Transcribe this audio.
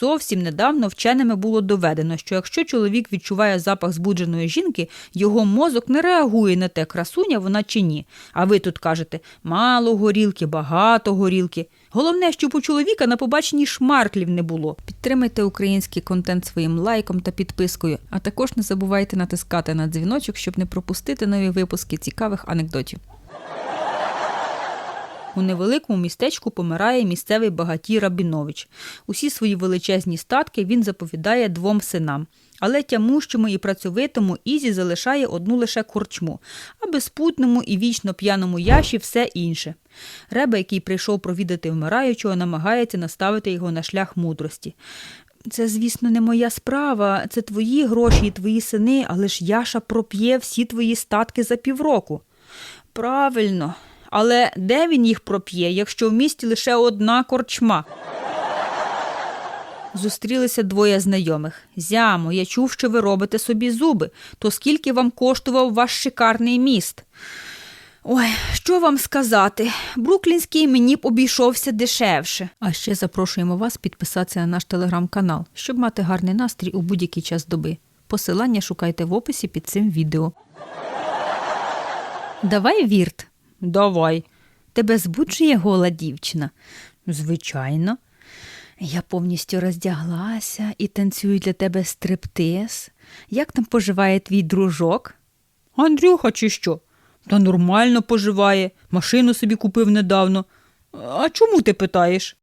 Зовсім недавно вченими було доведено, що якщо чоловік відчуває запах збудженої жінки, його мозок не реагує на те, красуня вона чи ні. А ви тут кажете мало горілки, багато горілки. Головне, щоб у чоловіка на побаченні шмарклів не було. Підтримайте український контент своїм лайком та підпискою, а також не забувайте натискати на дзвіночок, щоб не пропустити нові випуски цікавих анекдотів. У невеликому містечку помирає місцевий багатій Рабінович. Усі свої величезні статки він заповідає двом синам. Але тямущому і працьовитому Ізі залишає одну лише корчму, а безпутному і вічно п'яному Яші все інше. Реба, який прийшов провідати вмираючого, намагається наставити його на шлях мудрості. Це, звісно, не моя справа, це твої гроші і твої сини, але ж Яша проп'є всі твої статки за півроку. Правильно. Але де він їх проп'є, якщо в місті лише одна корчма? Зустрілися двоє знайомих. Зямо, я чув, що ви робите собі зуби. То скільки вам коштував ваш шикарний міст? Ой, що вам сказати? Бруклінський мені б обійшовся дешевше. А ще запрошуємо вас підписатися на наш телеграм-канал, щоб мати гарний настрій у будь-який час доби. Посилання шукайте в описі під цим відео. Давай, Вірт. Давай. Тебе збуджує гола дівчина? Звичайно. Я повністю роздяглася і танцюю для тебе стриптиз. Як там поживає твій дружок? Андрюха, чи що? Та нормально поживає. Машину собі купив недавно. А чому ти питаєш?